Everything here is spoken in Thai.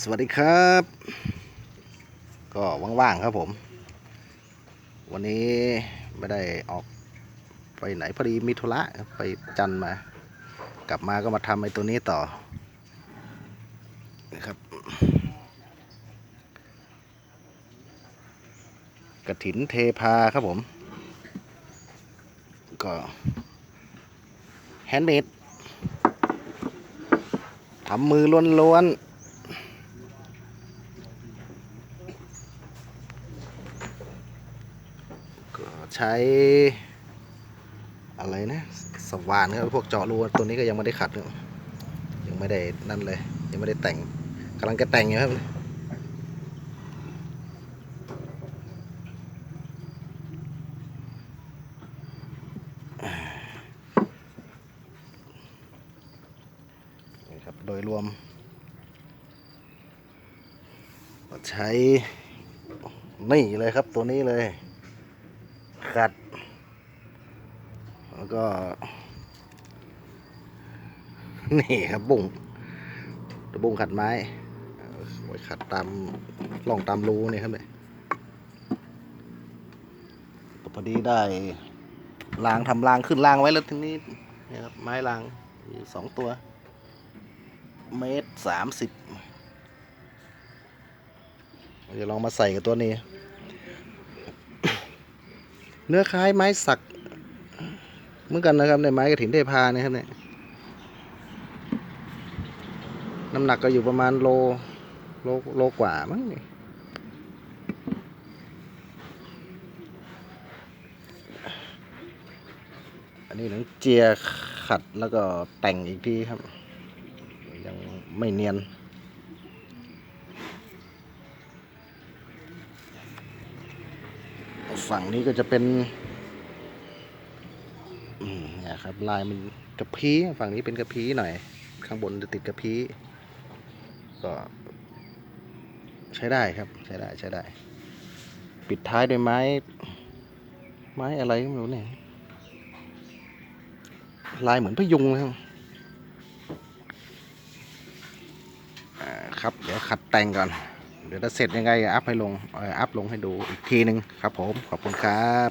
สวัสดีครับ ก็ว่างๆครับผม วันนี้ไม่ได้ออกไปไหนพอดีมีธุระไปจันทร์มา กลับมาก็มาทำไอ้ตัวนี้ต่อนะครับกระถินเทพาครับผม ก็แฮนด์เมดทำมือล้วนๆ ใช้อะไรนะสว่านครับพวกเจาะรูตัวนี้ก็ยังไม่ได้ขัดครับยังไม่ได้นั่นเลย ยังไม่ได้แต่งกำลังจะแต่งอยู่ครับนี่ครับโดยรวมก็ใช้นี่เลยครับตัวนี้เลย ขัด แล้วก็ นี่ครับบุ้งตัวบุ้งขัดไม้ไว้ขัดตามล่องตามรูนี่ครับเนี่ยพอดีได้รางทำรางขึ้นรางไว้แล้วทีนี้นี่ครับไม้รางอยู่สองตัว เมตรสามสิบเดี๋ยวลองมาใส่กับตัวนี้ เนื้อคล้ายไม้สัก เหมือนกันนะครับในไม้กระถินเทพาเนี่ยครับเนี่ยน้ำหนักก็อยู่ประมาณโลโลโลกว่ามั้งนี่อันนี้หนังเจียขัดแล้วก็แต่งอีกทีครับ ยังไม่เนียน ฝั่งนี้ก็จะเป็นเนี่ยครับลายมันกระพี้ฝั่งนี้เป็นกระพี้หน่อย ข้างบนจะติดกระพี้ก็ ใช้ได้ครับใช้ได้ใช้ได้ ปิดท้ายด้วยไม้ ไม้อะไรก็ไม่รู้เนี่ยลายเหมือนพยุงเลยครับครับ เดี๋ยวขัดแต่งก่อน เดี๋ยวเราเสร็จยังไงอัพให้ลงอัพลงให้ดูอีกทีหนึ่งครับผมขอบคุณครับ